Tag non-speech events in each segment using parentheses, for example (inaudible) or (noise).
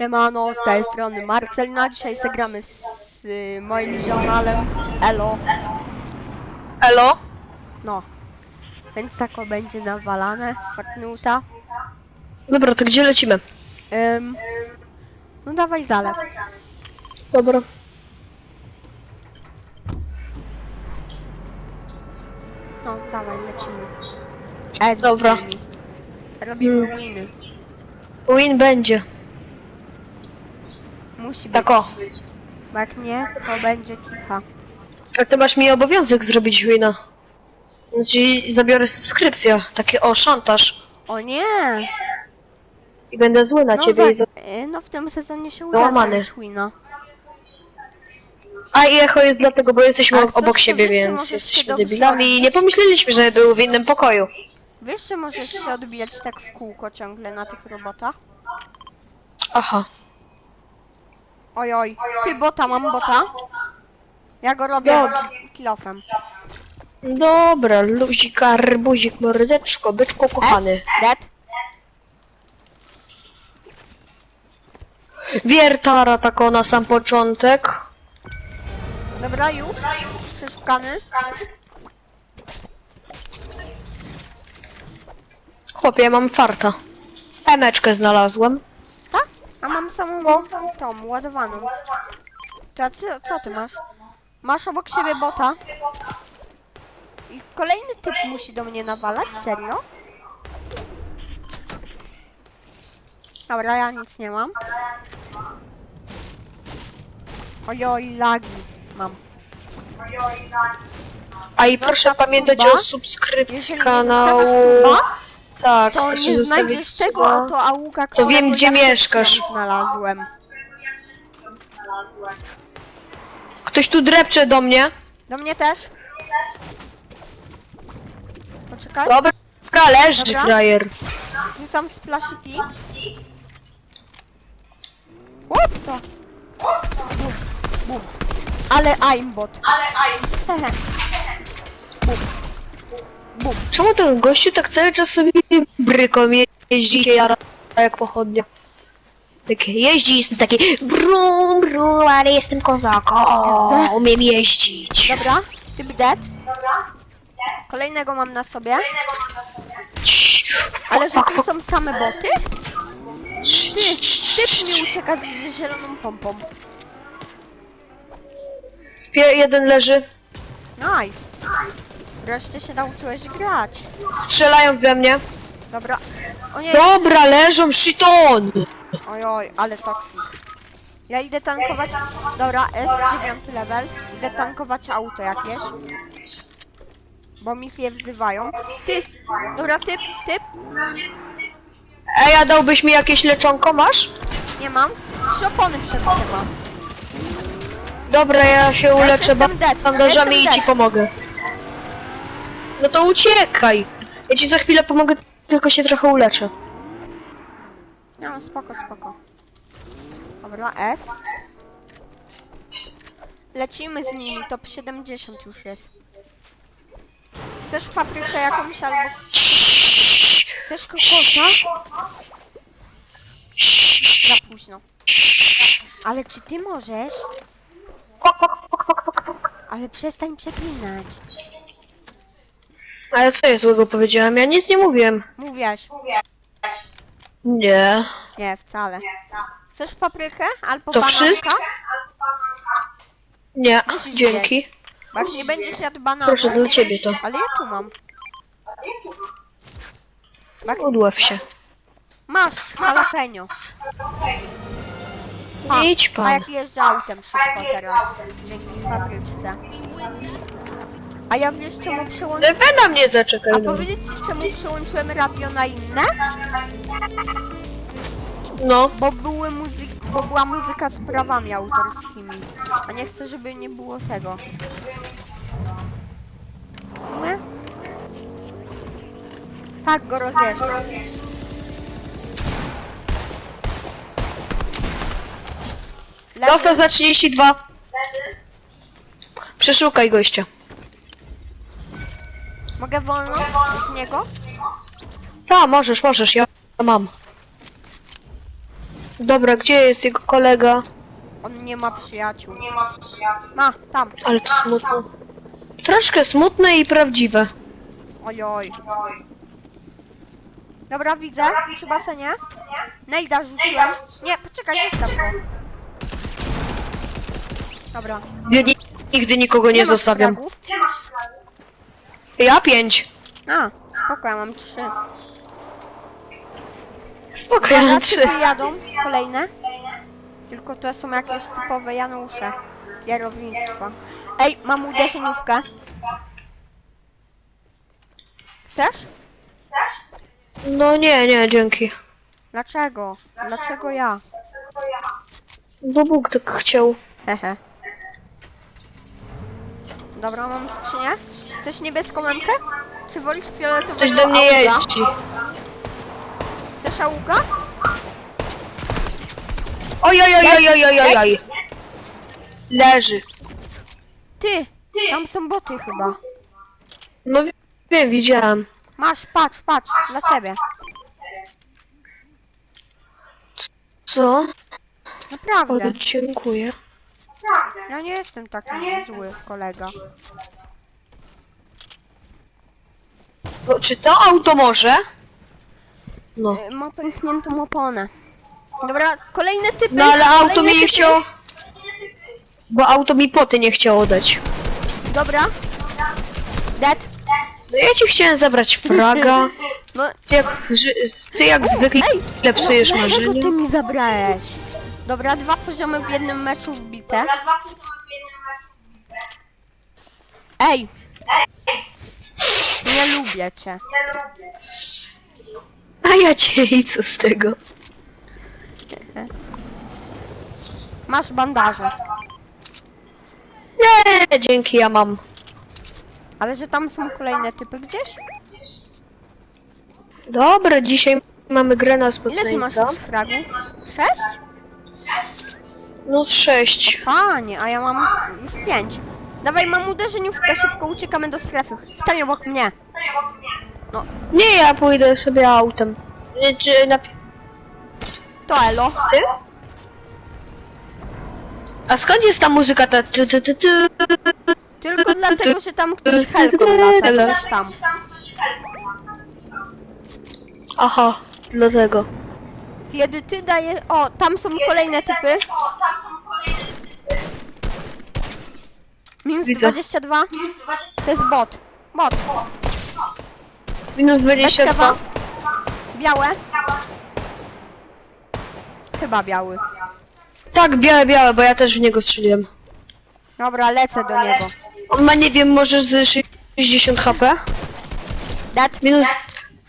Siemano, z tej strony Marcelina. Dzisiaj zagramy z y, moim ziomalem Elo. Elo? No. Więc tako będzie nawalane. Fortnuta. Dobra, to gdzie lecimy? Ym, no dawaj zalew. Dobra. No, dawaj, lecimy. Z Dobra. nimi. Robimy winy. Win będzie. Musi być. Tak o. Bo jak nie, to będzie kicha. A ty masz mi obowiązek zrobić wina. Znaczy zabiorę subskrypcję. Takie o, szantaż. O nie! I będę zły na No, ciebie i za... za, y, no w tym sezonie się uda Załamany. zrobić wina. A i echo jest dlatego, bo jesteśmy Ale o- coś obok tu siebie, wiecie, więc jesteśmy dobrze debilami i nie pomyśleliśmy, że był w innym pokoju. Wiesz, że możesz się odbijać tak w kółko ciągle na tych robotach? Aha. Oj, oj. Ty bota, mam bota. Ja go robię Dobra. kilofem. Dobra, luzik, arbuzik, mordeczko, byczku kochany. Dead. Wiertara tako na sam początek. Dobra, już. Przeszukany. Chłopie, mam farta. Emeczkę znalazłem. A mam samą tą, ładowaną. To a co, co ty masz? Masz obok siebie bota. I kolejny typ musi do mnie nawalać? Serio? Dobra, ja nic nie mam. Ojoj, lagi mam. A i proszę pamiętać suba. o subskrypcji kanału. suba, Tak, to proszę nie zostawić znajdziesz tego, suba. a to auga, To wiem, gdzie ja mieszkasz. znalazłem. Ktoś tu drepcze do mnie. Do mnie też. Poczekaj, Dobra, leży Dobra. frajer. rzucam. What? Co? Bum, bum. Ale aimbot. Hehe. Bum. (laughs) Bum. Czemu ten gościu tak cały czas sobie bryką jeździ się jara jak pochodnia? Tak jeździ, jest taki brum, brum, ale jestem kozaką, umiem jeździć. Dobra, typ dead. Kolejnego mam na sobie. Ale że tu są same boty? Ty, typ mi ucieka z zieloną pompą. Jeden leży. Nice. Wreszcie się nauczyłeś grać. Strzelają we mnie. Dobra. O nie, Dobra, leżą, shiton! oj, oj, ale toksik. Ja idę tankować. Dobra, S9 level. Idę tankować auto jakieś. Bo misje wzywają. Ty! Dobra, typ, typ. Ej, a dałbyś mi jakieś leczonko, masz? Nie mam. Trzy opony przed mam. Dobra, ja się uleczę jestem dead, bandażami jestem i ci dead. pomogę. No to uciekaj! Ja ci za chwilę pomogę, tylko się trochę uleczę. No, spoko, spoko. Dobra, S. Lecimy z nimi, top 70 już jest. Chcesz paprykę jakąś albo... Chcesz kokosa? Za późno. Ale czy ty możesz? Ale przestań przeklinać. Ale co ja złego powiedziałem? Ja nic nie mówiłem. Mówiłaś. Nie. Nie, wcale. Chcesz paprykę albo To bananka? wszystko? Nie, Musisz dzięki. Jak nie będziesz jadł banana... Proszę, dla ciebie to. Ale ja tu mam. Udław się. Masz, jalapeno. A, Idź A pan. jak jeżdżę autem szybko teraz, dzięki fabryczce. A ja wiesz czemu przełączyłem... Wy na mnie zaczekaj. A no. powiedzieć ci czemu przełączyłem radio na inne? No. Bo były muzyk... bo była muzyka z prawami autorskimi. A nie chcę, żeby nie było tego. W sumie? Tak go rozjeżdżam. Dostał za 32. Przeszukaj gościa. Mogę wolno z niego? Tak, możesz, możesz, ja mam. Dobra, gdzie jest jego kolega? On nie ma przyjaciół. Ma, tam. Ale to smutne. Troszkę smutne i prawdziwe. Ojoj. Dobra, widzę. Przy basenie. Nejda rzuciłem. Nie, poczekaj, zostaw go. Dobra. Ja ni- nigdy nikogo nie masz zostawiam. fragów? Ja pięć. A, spoko, ja mam trzy. Spokojnie, Dobra, trzy. typy jadą. Kolejne. Tylko to są jakieś typowe Janusze. Kierownictwa. Ej, mam uderzeniówkę. Chcesz? No nie, nie, dzięki. Dlaczego? Dlaczego ja? Bo Bóg tak chciał. Hehe. Dobra, mam skrzynię. Chcesz niebieską lamkę? Czy wolisz fioletowego Ktoś do mnie jeździ. Chcesz auga? Oj, oj, oj, oj, oj, oj, oj, oj. Leży. Ty! Tam są boty chyba. No wiem, widziałem. Masz, patrz, patrz, dla ciebie. Co? O, Naprawdę. dziękuję. Ja nie jestem taki zły, kolega. Bo, czy to auto może? No. Y, Ma pękniętą oponę. Dobra, kolejne typy. No ale auto mi nie typy. chciało... Bo auto mi poty nie chciało dać. Dobra. Dead. No ja ci chciałem zabrać fraga. (laughs) No, Ty jak, ży- ty jak zwykle ej, psujesz no, dlaczego marzenie. ty mi zabrałeś? Dobra, dwa poziomy w jednym meczu wbite. Ej! Nie lubię cię. A ja cię i co z tego? Masz bandaże. Nie, dzięki, ja mam. Ale że tam są kolejne typy gdzieś? Dobra, dzisiaj mamy grę na Ile ty masz spocjeńca. już fragów? Sześć? No z sześć. Panie, a ja mam już pięć. Dawaj, mam uderzeniówkę, szybko uciekamy do strefy. Stań obok mnie. Nie, ja pójdę sobie autem. Nie, Czy na... To elo. Ty? A skąd jest ta muzyka ta... Tu, tu, tu, tu? Tylko dlatego, że tam ktoś helką lata, gdzieś tam. Aha, dlatego. Kiedy ty dajesz... O, tam są kolejne typy. Minus Widzę. 22. To jest bot. Bot. Minus Bez 22. kewa. Białe. Chyba biały. Tak, białe, białe, bo ja też w niego strzeliłem. Dobra, lecę do niego. On ma, nie wiem, może z 60 HP? Dead. Minus...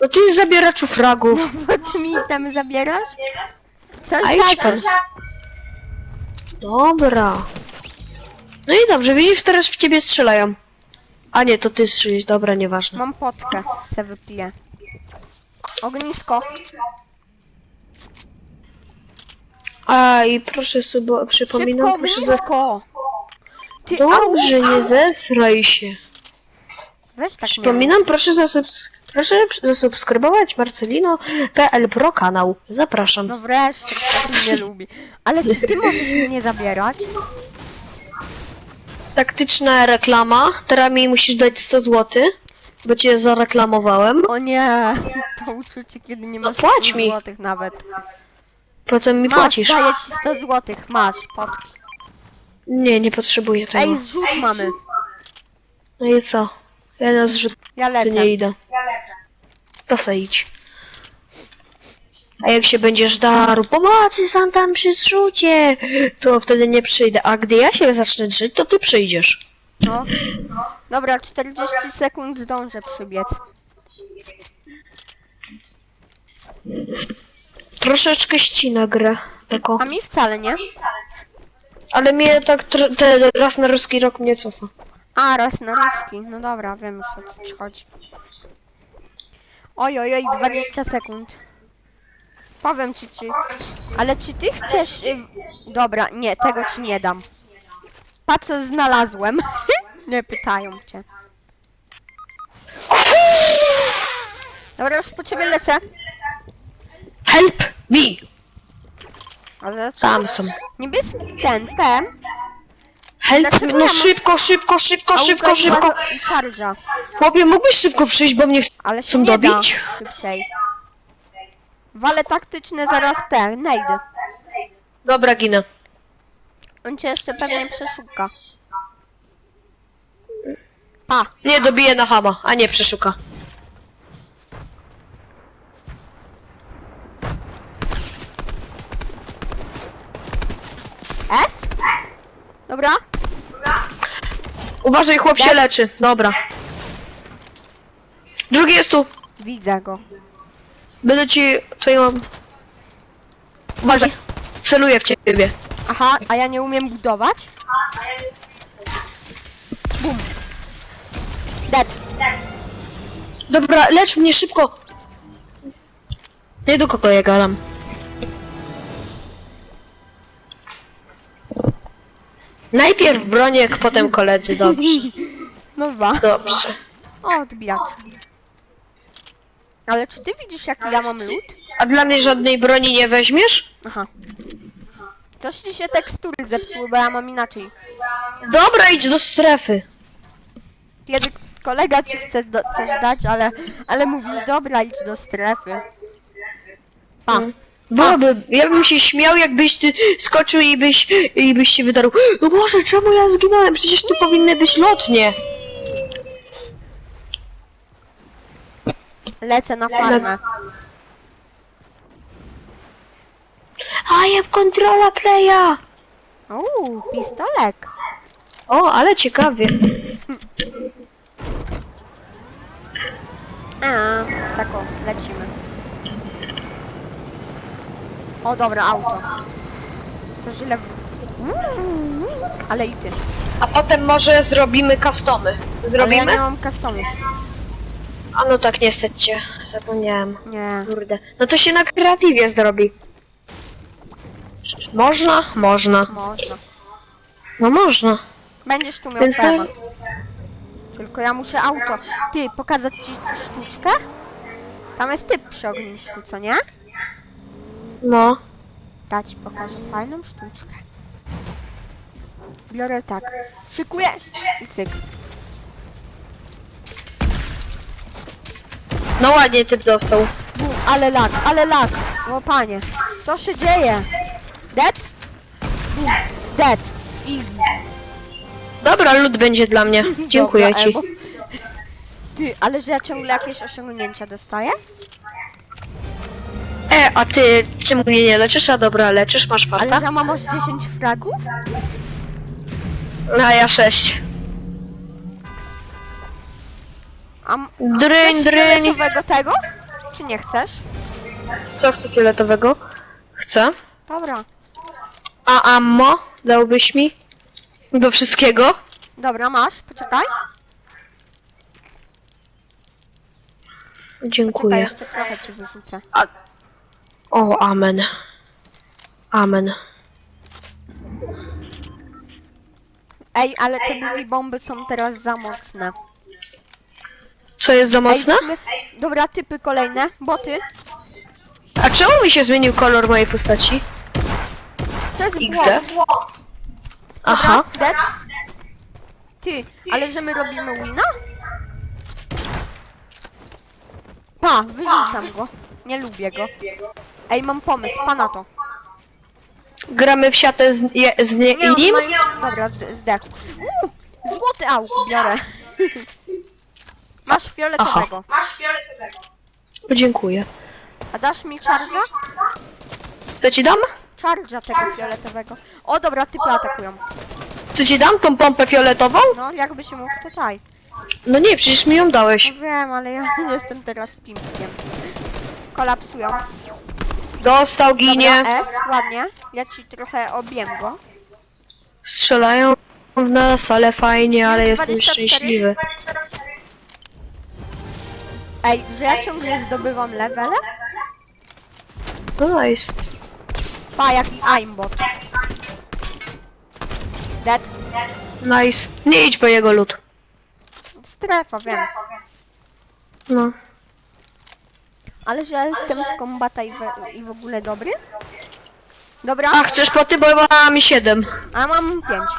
No ty zabieraczu fragów. (laughs) Bo ty mi tam zabierasz? Co A idź pan. Dobra. No i dobrze, widzisz, teraz w ciebie strzelają. A nie, to ty strzelisz, dobra, nieważne. Mam potkę, se wypiję. Ognisko. A i proszę sobie, Szybko przypominam, proszę za... ognisko. Ty, Dobrze, au, nie au. zesraj się. Weź tak. Przypominam, proszę, zasubs... proszę zasubskrybować Marcelino.pl Pro kanał. Zapraszam. No wreszcie, ktoś mnie lubi. Ale czy ty możesz mnie zabierać? Taktyczna reklama. Teraz mi musisz dać 100 zł, bo cię zareklamowałem. O nie, to uczucie, kiedy nie No masz płać 100 mi. złotych nawet. Potem mi Masz, płacisz. daję ci 100 złotych, masz, potki. Nie, nie potrzebuję tego. Ej, zrzut mamy. No i co? Ja na zrzut Ja lecę. nie idę. To se idź. A jak się będziesz darł pomocy sam tam przy zrzucie, to wtedy nie przyjdę. A gdy ja się zacznę drzeć, to ty przyjdziesz. No. Dobra, 40 sekund zdążę przybiec. Troszeczkę ścina grę. Tako. A mi wcale nie. Ale mnie tak tr- te, raz na ruski rok mnie cofa. A, raz na ruski. No dobra, wiem już o co ci chodzi. Oj, oj, oj, 20 sekund. Powiem ci, czy... Ale czy ty chcesz... Y... Dobra, nie, tego ci nie dam. Patrz co znalazłem. (laughs) nie pytają cię. Dobra, już po ciebie lecę. Help me! Ale co? Tam są. Niebieski ten, ten. Help, Dlaczego ja no mam- szybko, szybko, szybko, szybko, szybko. Charge'a. Chłopie, mógłbyś szybko przyjść, bo mnie Ale się chcą nie dobić? da szybciej. Wale taktyczne zaraz te, nejdy. Dobra, ginę. On cię jeszcze pewnie przeszuka. Pa, Nie, dobiję na hama, a nie przeszuka. S? Dobra? Uważaj, chłop się leczy. Dobra. Drugi jest tu. Widzę go. Będę ci... Ja mam? Uważaj. Celuję w ciebie. Aha, a ja nie umiem budować? Bum. Dead. Dobra, lecz mnie szybko. Nie do kogo ja gadam. Najpierw broniek, potem koledzy, dobrze. (laughs) No dwa. Dobrze. O, odbijacz. Ale czy ty widzisz jaki ja mam lód? A dla mnie żadnej broni nie weźmiesz? Aha. Coś ci się tekstury zepsuły, bo ja mam inaczej. Dobra, idź do strefy. Kiedy kolega ci chce do, coś dać, ale, ale mówisz, dobra, idź do strefy. Pa. Byłoby, ja bym się śmiał, jakbyś ty skoczył i byś, i byś się wydarł. No Boże, czemu ja zginąłem? Przecież tu powinny być lotnie. Lecę na farmę. A ja w kontrola playa. Uuu, pistolek. O, ale ciekawie. A, tak o, lecimy. O, dobra, auto. To źle... Ale i ty. A potem może zrobimy customy. Ale ja Zrobimy? nie mam customu. A no tak, niestety. Zapomniałem. Nie. Kurde. No to się na kreatywie zrobi. Można? Można. Można. No można. Będziesz tu miał Więc temat. Tylko ja muszę auto. Ty, pokazać ci sztuczkę? Tam jest typ przy ognisku, co nie? No. Ja ci pokażę fajną sztuczkę. Biorę tak. Szykuję i cyk. No ładnie typ dostał. Bum, ale lag, ale lag. O panie, co się dzieje? Dead? Bum, dead. Easy. Dobra, lód będzie dla mnie. (laughs) Dziękuję Dobra, ci. Ebo. Ty, ale że ja ciągle jakieś osiągnięcia dostaję? E, a ty czemu mnie nie leczysz? A dobra, leczysz, masz Ale farta? że ja mam aż 10 fragów? A ja sześć. A m- Dryń, chcesz dryń. fioletowego tego? Czy nie chcesz? Co chcę fioletowego? Chcę. Dobra. A ammo? Dałbyś mi? Do wszystkiego? Dobra, masz, poczekaj. Czekaj, Dziękuję. jeszcze trochę ci wyrzucę. A... O, amen. Amen. Ej, ale te bugi bomby są teraz za mocne. Co jest za mocne? Ej, my... Dobra, typy kolejne. Boty. A czemu mi się zmienił kolor mojej postaci? To jest XD? błąd. Aha. Dobra, dead. Ty, ale że my robimy wina? Pa, wyrzucam go. Nie lubię go. Ej, mam pomysł, pa na to. Gramy w siatę z, je, z nie, Nie, on nim? ma- Dobra, d- zdechł. Uuu, złoty auk biorę. (laughs) Masz fioletowego. O, dziękuję. A dasz mi charge'a? To ci dam? Charge'a tego fioletowego. O, dobra, typy atakują. To ci dam tą pompę fioletową? No, jakbyś mógł, to taj. No nie, przecież mi ją dałeś. No wiem, ale ja (laughs) jestem teraz pimpkiem. Kolapsują. Dostał, ginie. Dobra, S, ładnie. Ja ci trochę obijem go. Strzelają w nas, ale fajnie, ale Jest jestem 24. szczęśliwy. Ej, że ja ciągle zdobywam levele? No nice. Pa, jaki aimbot. Dead. Nice. Nie idź po jego lód. Strefa, wiem. No. Ale że ja jestem z kombata i, we, i w ogóle dobry? Dobra, A, chcesz poty, bo mam 7. a mam pięć.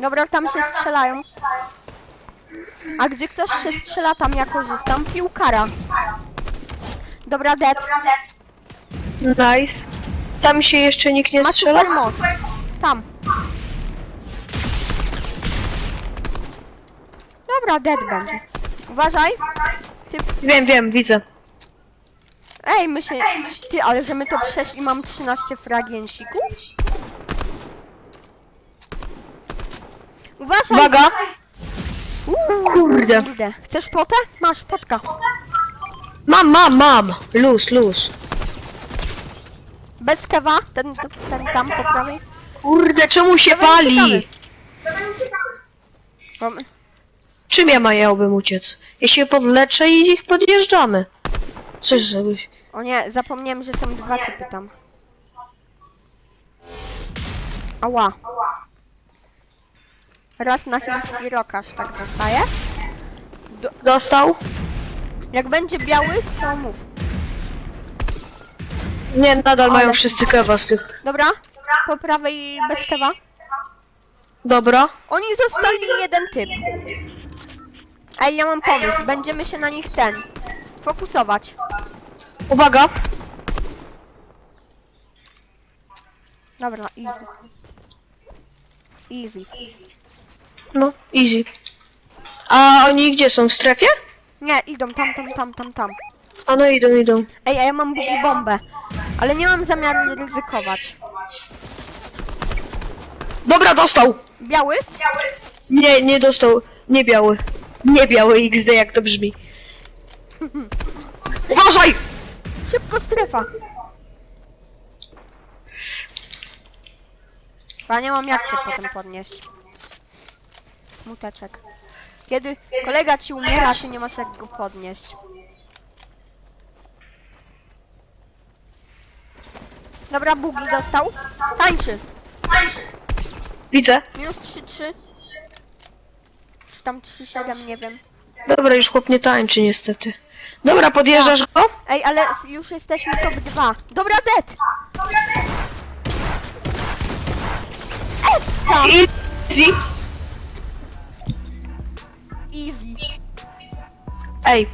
Dobra, tam się strzelają. A gdzie ktoś się strzela, tam ja korzystam. Piłkara. Dobra, dead. Nice. Tam się jeszcze nikt nie Ma strzela? moc. Tam. Dobra, dead będzie. Uważaj. Ty, Wiem, wiem, widzę. ej, my się... Ty, ale że my to przeszli, mam 13 fragiensików? Uważaj. Uwaga! Uuu, Kurde. Kurde. Chcesz potę? Masz, potka. Mam, mam, mam! Luz, luz. Bez kewa, ten, ten tam po prawej. Kurde, czemu się Dawaj, wali? Mamy- Czym ja miałbym uciec? Ja się podleczę i ich podjeżdżamy. Coś goś- O nie, zapomniałem, że są dwa typy tam. Ała. Raz na chiński rokasz tak dostaje. Dostał? Jak będzie biały, to mów. Nie, nadal mają wszyscy kewa z tych. Dobra? Po prawej bez kewa. Dobra. Oni zostali jeden typ. Ej, ja mam pomysł. Będziemy się na nich ten. Fokusować. Uwaga! Dobra, easy. Easy. No, easy. A oni gdzie są? W strefie? Nie, idą tam, tam, tam, tam, tam. A no idą, idą. Ej, a ja mam bugi bombę. Ale nie mam zamiaru ryzykować. Dobra, dostał! Biały? Nie, nie dostał. Nie biały. Nie biały XD, jak to brzmi. (laughs) Uważaj! Szybko strefa. Ja nie mam jak cię potem podnieść. Smuteczek. Kiedy kolega ci umiera, ty nie masz jak go podnieść. Dobra, Bugi dostał. Tańczy. Widzę. Minus 3-3. Czy tam 3-7, nie wiem. Dobra, już chłop nie tańczy niestety. Dobra, podjeżdżasz go? Ej, ale s- już jesteśmy top 2. Dobra, dead! Essa! Easy. Easy. Ej,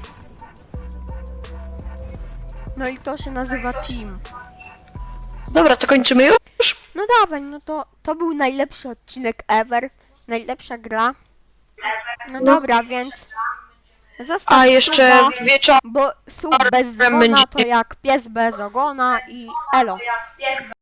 No i to się nazywa team. dobra, to kończymy już? No dawaj, no to, to był najlepszy odcinek ever. Najlepsza gra. No dobra, więc... Zostaw A jeszcze suba, wieczorem Bo sub bez dzwona będzie- to jak pies bez ogona i elo.